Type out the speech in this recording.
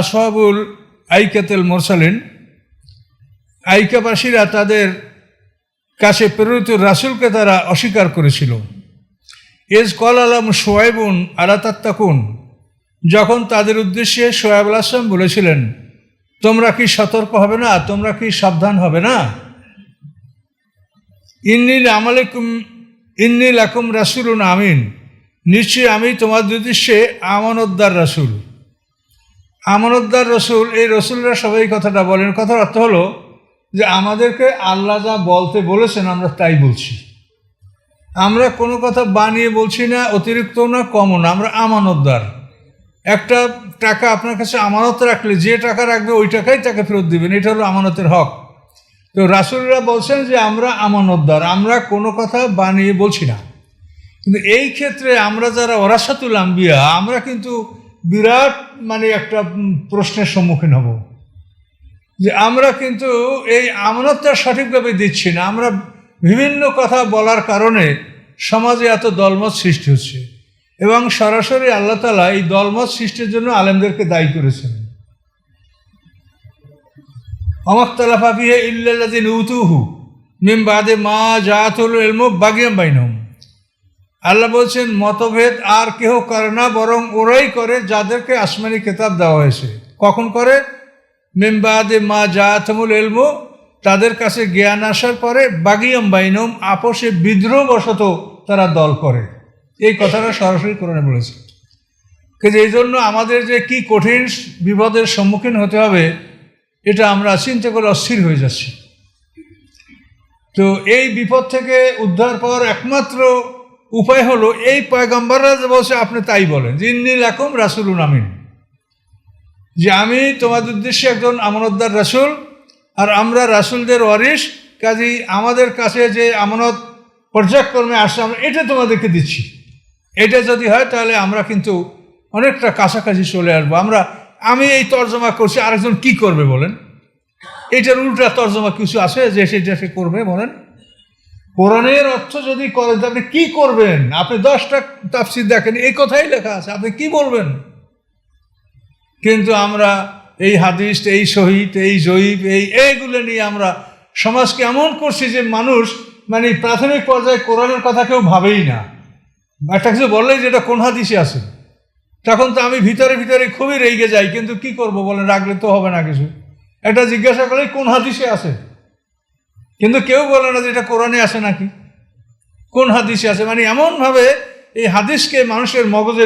আসহাবুল আইকাতেল মোরসালিন, আইকাবাসীরা তাদের কাছে প্রেরিত রাসুলকে তারা অস্বীকার করেছিল। এজ কল আলম সোয়াইবুন আলাতাত্তাকুন যখন তাদের উদ্দেশ্যে সোয়াব আসলাম বলেছিলেন, তোমরা কি সতর্ক হবে না? তোমরা কি সাবধান হবে না? ইন্নিল আমালেকুম ইন্নিল আকুম রাসুলুন আমিন। নিশ্চয়ই আমি তোমাদের উদ্দেশ্যে আমানতদার রাসুল। আমানতদার রসুল, এই রসুলরা সবাই কথাটা বলেন। কথার অর্থ হলো যে আমাদেরকে আল্লাহ যা বলতে বলেছেন, আমরা তাই বলছি। আমরা কোনো কথা বানিয়ে বলছি না, অতিরিক্ত না, কমও না। আমরা আমানতদার একটা টাকা আপনার কাছে আমানত রাখলে, যে টাকা রাখবে ওই টাকাই তাকে ফেরত দিবেন। এটা হলো আমানতের হক। তো রাসুলরা বলছেন যে আমরা আমানতদার আমরা কোনো কথা বানিয়ে বলছি না। কিন্তু এই ক্ষেত্রে আমরা যারা ওরাসাতুল আম্বিয়া, আমরা কিন্তু বিরাট মানে একটা প্রশ্নের সম্মুখীন হব। যে আমরা কিন্তু এই আমানতটা সঠিকভাবে দিচ্ছি না। আমরা বিভিন্ন কথা বলার কারণে সমাজে এত দলমত সৃষ্টি হচ্ছে। এবং সরাসরি আল্লাহ তালা এই দলমত সৃষ্টির জন্য আলেমদেরকে দায়ী করেছেন। অমখতালাফাফিহে ইল্লাদিন উতুহু মিম বাদে মা জাতুল এলমো বাগিয়াম বাইনহম। আল্লাহ বলছেন, মতভেদ আর কেহ করে না, বরং ওরাই করে যাদেরকে আসমানি কেতাব দেওয়া হয়েছে। কখন করে? মেমবাদে মা জাতমুল এলমো তাদের কাছে জ্ঞান আসার পরে বাগিয়াম বাইনম, আপোষে বিদ্রোহবশত তারা দল করে। এই কথাটা সরাসরি কোরআনে বলেছে। কিন্তু এই জন্য আমাদের যে কি কঠিন বিপদের সম্মুখীন হতে হবে, এটা আমরা চিন্তা করে অস্থির হয়ে যাচ্ছি। তো এই বিপদ থেকে উদ্ধার পাওয়ার একমাত্র উপায় হলো, এই পয়গম্বররা যে বলছে, আপনি তাই বলেন, যে ইন্নিল আকুম রাসুলুন আমিন। যে আমি তোমাদের উদ্দেশ্যে একজন আমানতদার রাসুল, আর আমরা রাসুলদের ওয়ারিস কাজেই আমাদের কাছে যে আমানত পর্যায়ক্রমে আসছে, আমরা এটা তোমাদেরকে দিচ্ছি। এটা যদি হয়, তাহলে আমরা কিন্তু অনেকটা কাছাকাছি চলে আসব। আমরা, আমি এই তর্জমা করছি, আরেকজন কি করবে বলেন? এটার উল্টা তর্জমা কিছু আছে, যে সেটা সে করবে বলেন? কোরআনের অর্থ যদি করেন আপনি কি করবেন? আপনি দশটা তাফসির দেখেন, এই কথাই লেখা আছে, আপনি কি বলবেন? কিন্তু আমরা এই হাদিস, এই শহীদ, এই জয়ীব, এই এইগুলো নিয়ে আমরা সমাজকে এমন করছি যে মানুষ মানে প্রাথমিক পর্যায়ে কোরআনের কথা কেউ ভাবেই না। একটা কিছু বললেই যেটা কোন হাদিসে আছে? তখন তো আমি ভিতরে ভিতরে খুবই রেগে যাই, কিন্তু কি করব বলেন রাখলে তো হবে না কিছু। একটা জিজ্ঞাসা করলেই কোন হাদিসে আছে? কিন্তু কেউ বলে না যে এটা কোরআনে আছে নাকি? কোন হাদিসে আছে মানে এমনভাবে এই হাদিসকে মানুষের মগজে